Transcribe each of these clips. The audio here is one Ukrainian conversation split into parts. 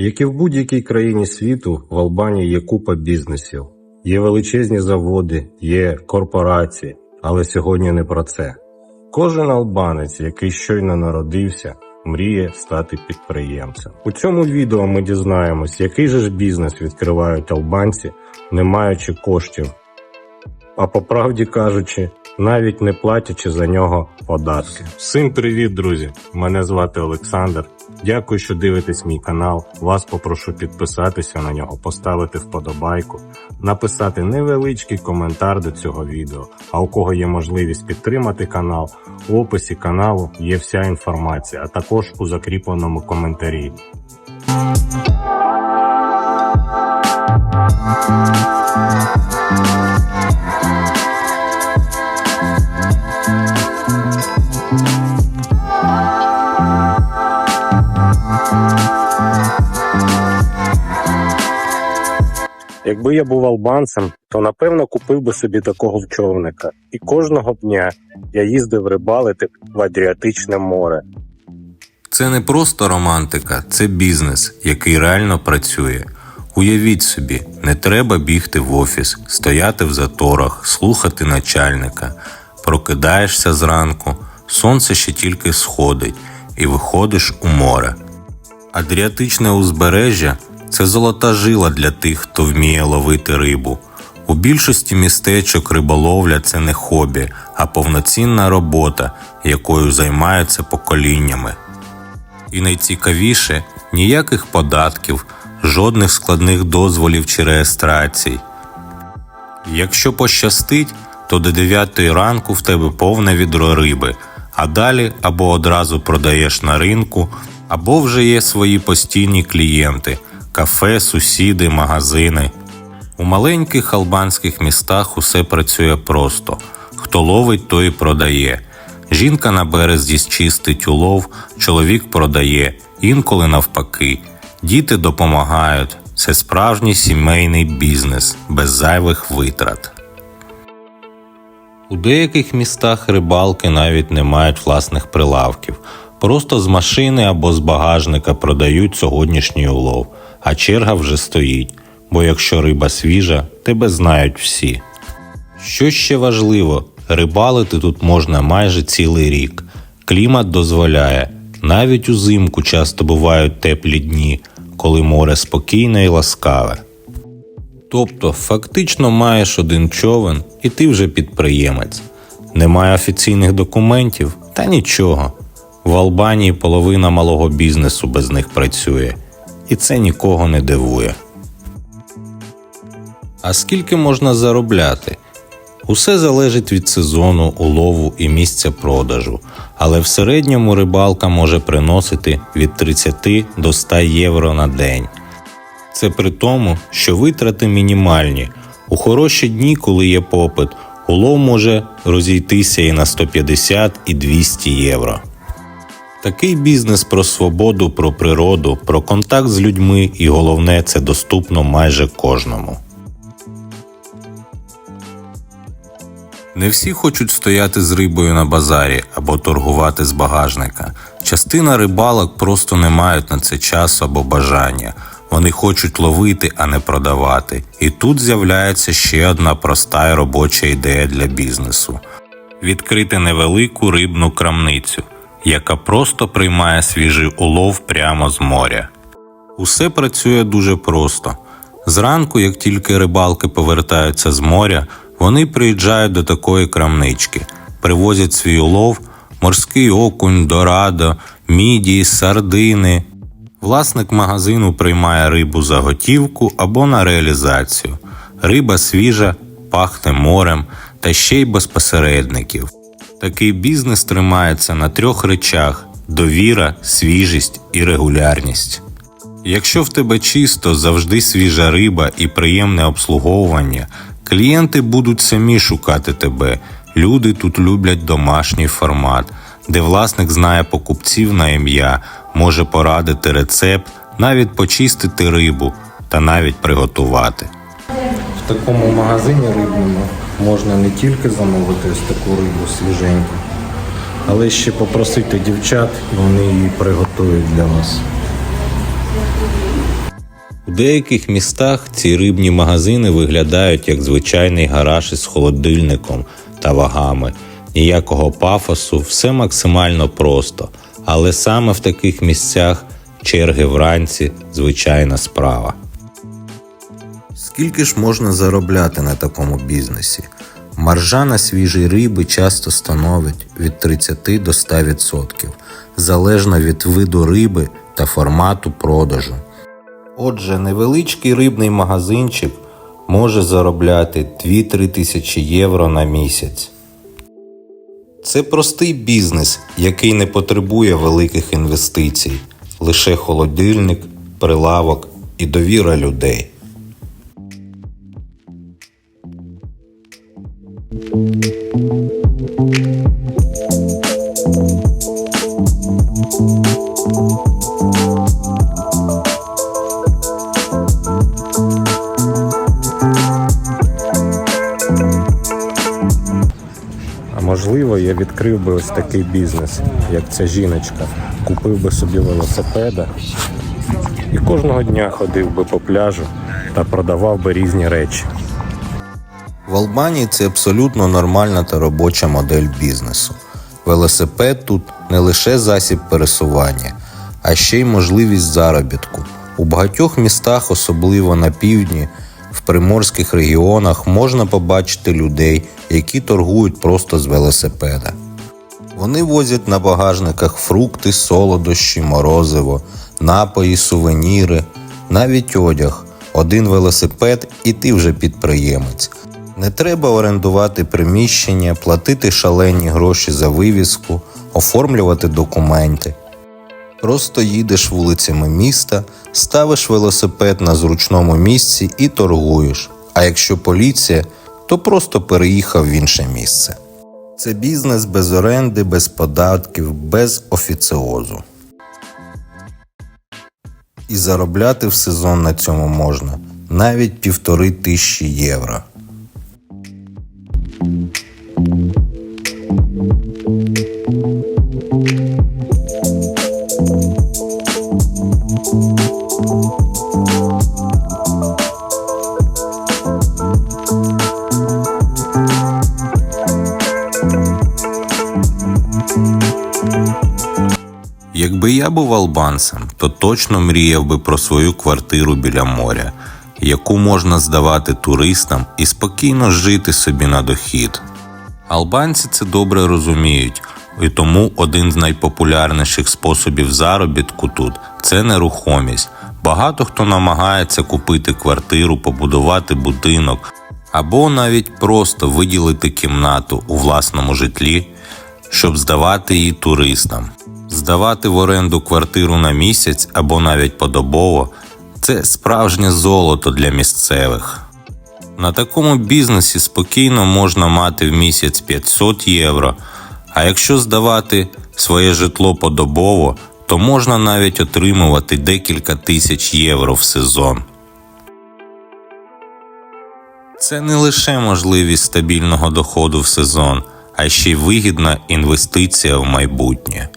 Як і в будь-якій країні світу, в Албанії є купа бізнесів, є величезні заводи, є корпорації, але сьогодні не про це. Кожен албанець, який щойно народився, мріє стати підприємцем. У цьому відео ми дізнаємось, який же ж бізнес відкривають албанці, не маючи коштів, а по правді кажучи, навіть не платячи за нього податки. Всім привіт, друзі! Мене звати Олександр. Дякую, що дивитесь мій канал. Вас попрошу підписатися на нього, поставити вподобайку, написати невеличкий коментар до цього відео. А у кого є можливість підтримати канал, у описі каналу є вся інформація, а також у закріпленому коментарі. Якби я був албанцем, то напевно купив би собі такого човника. І кожного дня я їздив рибалити в Адріатичне море. Це не просто романтика, це бізнес, який реально працює. Уявіть собі, не треба бігти в офіс, стояти в заторах, слухати начальника. Прокидаєшся зранку, сонце ще тільки сходить, і виходиш у море. Адріатичне узбережжя це золота жила для тих, хто вміє ловити рибу. У більшості містечок риболовля це не хобі, а повноцінна робота, якою займаються поколіннями. І найцікавіше ніяких податків, жодних складних дозволів чи реєстрацій. Якщо пощастить, то до 9 ранку в тебе повне відро риби, а далі або одразу продаєш на ринку, або вже є свої постійні клієнти кафе, сусіди, магазини. У маленьких албанських містах усе працює просто: хто ловить, той і продає. Жінка на березі чистить улов, чоловік продає, інколи навпаки. Діти допомагають. Це справжній сімейний бізнес без зайвих витрат. У деяких містах рибалки навіть не мають власних прилавків. Просто з машини або з багажника продають сьогоднішній улов, а черга вже стоїть, бо якщо риба свіжа, тебе знають всі. Що ще важливо, рибалити тут можна майже цілий рік. Клімат дозволяє. Навіть узимку часто бувають теплі дні, коли море спокійне і ласкаве. Тобто, фактично маєш один човен, і ти вже підприємець. Немає офіційних документів, та нічого. В Албанії половина малого бізнесу без них працює, і це нікого не дивує. А скільки можна заробляти? Усе залежить від сезону, улову і місця продажу, але в середньому рибалка може приносити від 30 до 100 євро на день. Це при тому, що витрати мінімальні. У хороші дні, коли є попит, улов може розійтися і на 150 і 200 євро. Такий бізнес про свободу, про природу, про контакт з людьми і головне, це доступно майже кожному. Не всі хочуть стояти з рибою на базарі або торгувати з багажника. Частина рибалок просто не мають на це часу або бажання. Вони хочуть ловити, а не продавати. І тут з'являється ще одна проста і робоча ідея для бізнесу: відкрити невелику рибну крамницю, яка просто приймає свіжий улов прямо з моря. Усе працює дуже просто. Зранку, як тільки рибалки повертаються з моря, вони приїжджають до такої крамнички, привозять свій улов, морський окунь, дорадо, мідії, сардини. Власник магазину приймає рибу за готівку або на реалізацію. Риба свіжа, пахне морем та ще й без посередників. Такий бізнес тримається на трьох речах: довіра, свіжість і регулярність. Якщо в тебе чисто, завжди свіжа риба і приємне обслуговування, клієнти будуть самі шукати тебе. Люди тут люблять домашній формат, де власник знає покупців на ім'я, може порадити рецепт, навіть почистити рибу та навіть приготувати. В такому магазині рибному можна не тільки замовити ось таку рибу свіженьку, але ще попросити дівчат, вони її приготують для вас. У деяких містах ці рибні магазини виглядають як звичайний гараж із холодильником та вагами. Ніякого пафосу, все максимально просто. Але саме в таких місцях черги вранці звичайна справа. Скільки ж можна заробляти на такому бізнесі? Маржа на свіжі риби часто становить від 30 до 100%, залежно від виду риби та формату продажу. Отже, невеличкий рибний магазинчик може заробляти 2-3 тисячі євро на місяць. Це простий бізнес, який не потребує великих інвестицій, лише холодильник, прилавок і довіра людей. Відкрив би ось такий бізнес, як ця жіночка. Купив би собі велосипеда і кожного дня ходив би по пляжу та продавав би різні речі. В Албанії це абсолютно нормальна та робоча модель бізнесу. Велосипед тут не лише засіб пересування, а ще й можливість заробітку. У багатьох містах, особливо на півдні, в приморських регіонах, можна побачити людей, які торгують просто з велосипеда. Вони возять на багажниках фрукти, солодощі, морозиво, напої, сувеніри, навіть одяг. Один велосипед і ти вже підприємець. Не треба орендувати приміщення, платити шалені гроші за вивізку, оформлювати документи. Просто їдеш вулицями міста, ставиш велосипед на зручному місці і торгуєш. А якщо поліція, то просто переїхав в інше місце. Це бізнес без оренди, без податків, без офіціозу. І заробляти в сезон на цьому можна навіть півтори тисячі євро. Я то точно мріяв би про свою квартиру біля моря, яку можна здавати туристам і спокійно жити собі на дохід. Албанці це добре розуміють, і тому один з найпопулярніших способів заробітку тут це нерухомість. Багато хто намагається купити квартиру, побудувати будинок або навіть просто виділити кімнату у власному житлі, щоб здавати її туристам. Здавати в оренду квартиру на місяць або навіть подобово це справжнє золото для місцевих. На такому бізнесі спокійно можна мати в місяць 500 євро, а якщо здавати своє житло подобово, то можна навіть отримувати декілька тисяч євро в сезон. Це не лише можливість стабільного доходу в сезон, а ще й вигідна інвестиція в майбутнє.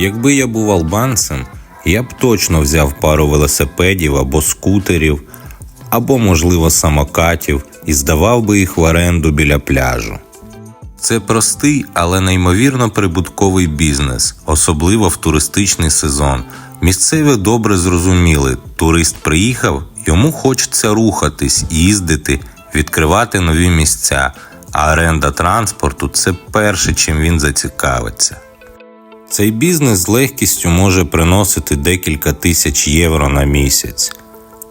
Якби я був албанцем, я б точно взяв пару велосипедів або скутерів, або, можливо, самокатів і здавав би їх в оренду біля пляжу. Це простий, але неймовірно прибутковий бізнес, особливо в туристичний сезон. Місцеві добре зрозуміли, турист приїхав, йому хочеться рухатись, їздити, відкривати нові місця, а оренда транспорту це перше, чим він зацікавиться. Цей бізнес з легкістю може приносити декілька тисяч євро на місяць.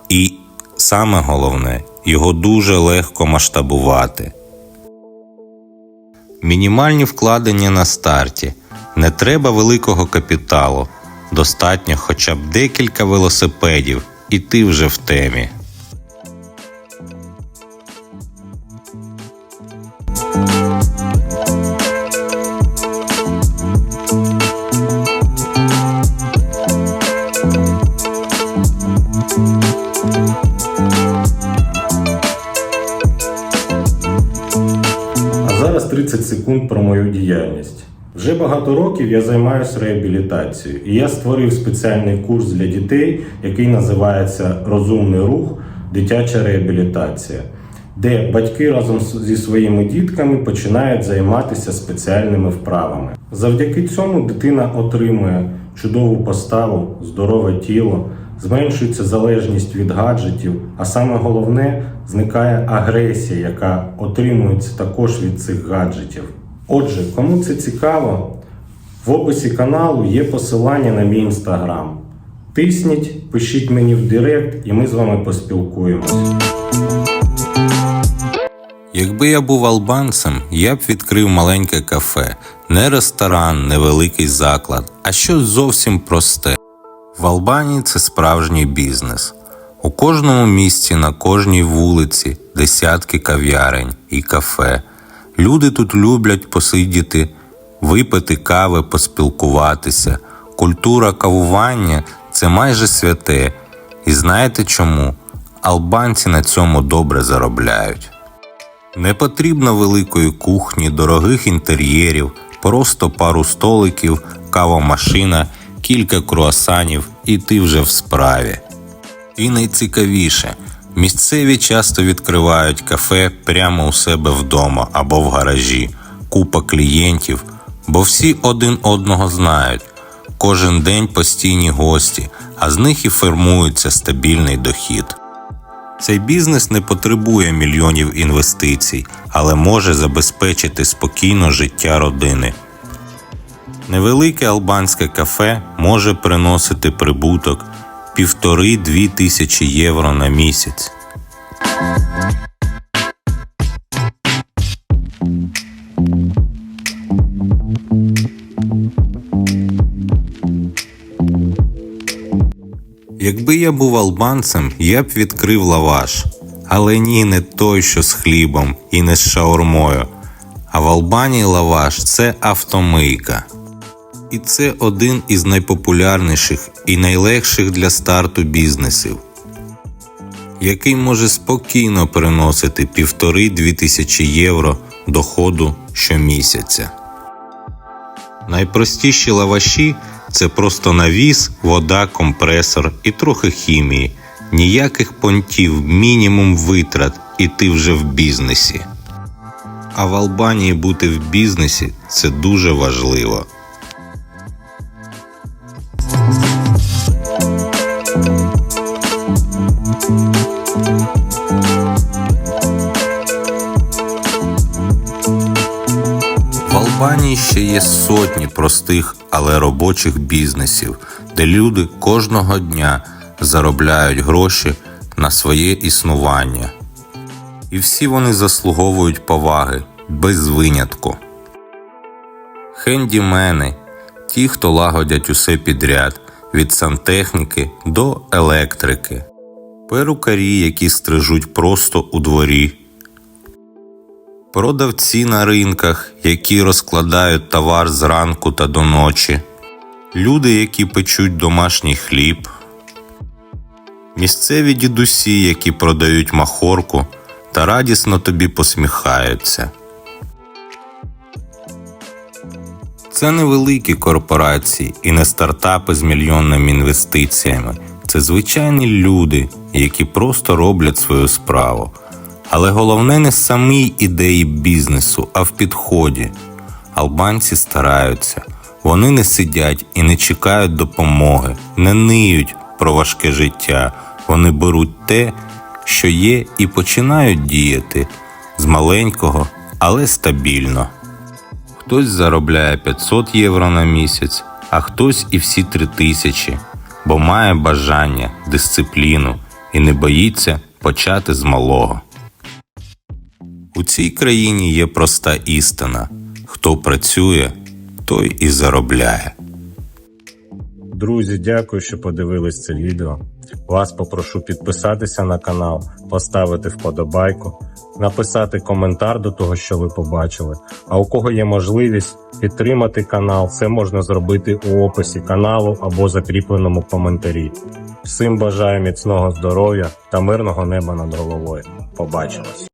І саме головне, його дуже легко масштабувати. Мінімальні вкладення на старті. Не треба великого капіталу. Достатньо хоча б декілька велосипедів, і ти вже в темі. Секунд про мою діяльність. Вже багато років я займаюся реабілітацією, і я створив спеціальний курс для дітей, який називається Розумний рух, дитяча реабілітація, де батьки разом зі своїми дітками починають займатися спеціальними вправами. Завдяки цьому дитина отримує чудову поставу, здорове тіло, зменшується залежність від гаджетів, а саме головне зникає агресія, яка отримується також від цих гаджетів. Отже, кому це цікаво, в описі каналу є посилання на мій інстаграм. Тисніть, пишіть мені в Директ, і ми з вами поспілкуємось. Якби я був албанцем, я б відкрив маленьке кафе, не ресторан, не великий заклад, а щось зовсім просте. В Албанії це справжній бізнес. У кожному місті, на кожній вулиці десятки кав'ярень і кафе. Люди тут люблять посидіти, випити кави, поспілкуватися. Культура кавування це майже святе. І знаєте чому? Албанці на цьому добре заробляють. Не потрібно великої кухні, дорогих інтер'єрів, просто пару столиків, кавомашина, кілька круасанів, і ти вже в справі. І найцікавіше, місцеві часто відкривають кафе прямо у себе вдома або в гаражі, купа клієнтів, бо всі один одного знають. Кожен день постійні гості, а з них і формується стабільний дохід. Цей бізнес не потребує мільйонів інвестицій, але може забезпечити спокійне життя родини. Невелике албанське кафе може приносити прибуток півтори-дві тисячі євро на місяць. Якби я був албанцем, я б відкрив лаваш. Але ні, не той, що з хлібом і не з шаурмою. А в Албанії лаваш це автомийка. І це один із найпопулярніших і найлегших для старту бізнесів, який може спокійно приносити півтори-дві тисячі євро доходу щомісяця. Найпростіші лаваші це просто навіс, вода, компресор і трохи хімії. Ніяких понтів, мінімум витрат, і ти вже в бізнесі. А в Албанії бути в бізнесі це дуже важливо. В Албанії ще є сотні простих, але робочих бізнесів, де люди кожного дня заробляють гроші на своє існування. І всі вони заслуговують поваги без винятку. Хендімени ті, хто лагодять усе підряд, від сантехніки до електрики, перукарі, які стрижуть просто у дворі. Продавці на ринках, які розкладають товар зранку та до ночі, люди, які печуть домашній хліб, місцеві дідусі, які продають махорку та радісно тобі посміхаються. Це не великі корпорації і не стартапи з мільйонними інвестиціями. Це звичайні люди, які просто роблять свою справу. Але головне не в самій ідеї бізнесу, а в підході. Албанці стараються, вони не сидять і не чекають допомоги, не ниють про важке життя. Вони беруть те, що є, і починають діяти з маленького, але стабільно. Хтось заробляє 500 євро на місяць, а хтось і всі три тисячі, бо має бажання, дисципліну і не боїться почати з малого. У цій країні є проста істина: хто працює, той і заробляє. Друзі, дякую, що подивились це відео. Вас попрошу підписатися на канал, поставити вподобайку, написати коментар до того, що ви побачили. А у кого є можливість підтримати канал, це можна зробити у описі каналу або закріпленому коментарі. Всім бажаю міцного здоров'я та мирного неба над головою. Побачимось!